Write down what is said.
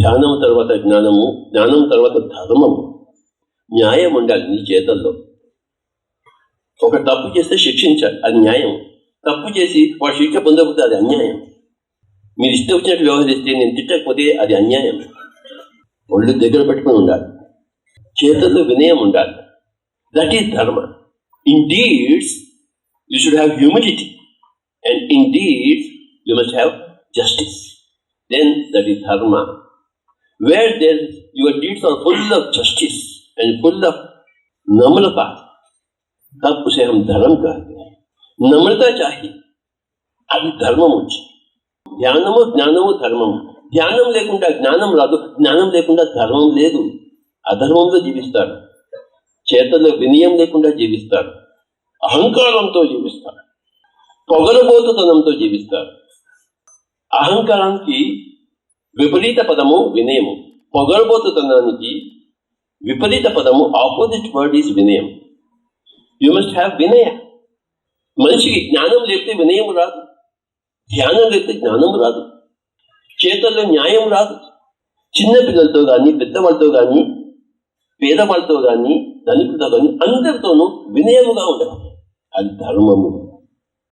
ధ్యానం తర్వాత జ్ఞానము జ్ఞానం తర్వాత ధర్మము. న్యాయం ఉండాలి నీ చేతల్లో. ఒక తప్పు చేస్తే శిక్షించాలి అది న్యాయం. తప్పు చేసి వాడు శిక్ష పొందకపోతే అది అన్యాయం. మీరు ఇష్టం వచ్చినట్టు వ్యవహరిస్తే నేను తిట్టకపోతే అది అన్యాయం. ఒళ్ళు దగ్గర పెట్టుకుని ఉండాలి. చేతుల్లో వినయం ఉండాలి. That is dharma in deeds you should have humidity and in deeds you must have justice then that is dharma where there your deeds are full of justice and full of नम्रता तब उसे हम धर्म कहते हैं नम्रता चाहिए అది ధర్మం వచ్చి జ్ఞానము జ్ఞానము ధర్మము జ్ఞానం లేకుండా జ్ఞానం రాదు జ్ఞానం లేకుండా ధర్మం లేదు అధర్మంలో జీవిస్తాడు చేతల్లో వినయం లేకుండా జీవిస్తాడు అహంకారంతో జీవిస్తాడు పొగరబోతుతనంతో జీవిస్తాడు అహంకారానికి విపరీత పదము వినయము. పొగరబోతుతనానికి విపరీత పదము opposite word is vinayam you must have vinaya. మనిషికి జ్ఞానం లేకపోతే వినయం రాదు. ధ్యానం లేకపోతే జ్ఞానం రాదు. చేతల్లో న్యాయం రాదు. చిన్న పిల్లలతో కానీ పెద్దవాళ్ళతో కానీ పేదవాళ్ళతో కానీ ధనికులతో కానీ అందరితోనూ వినయముగా ఉండడం అది ధర్మము.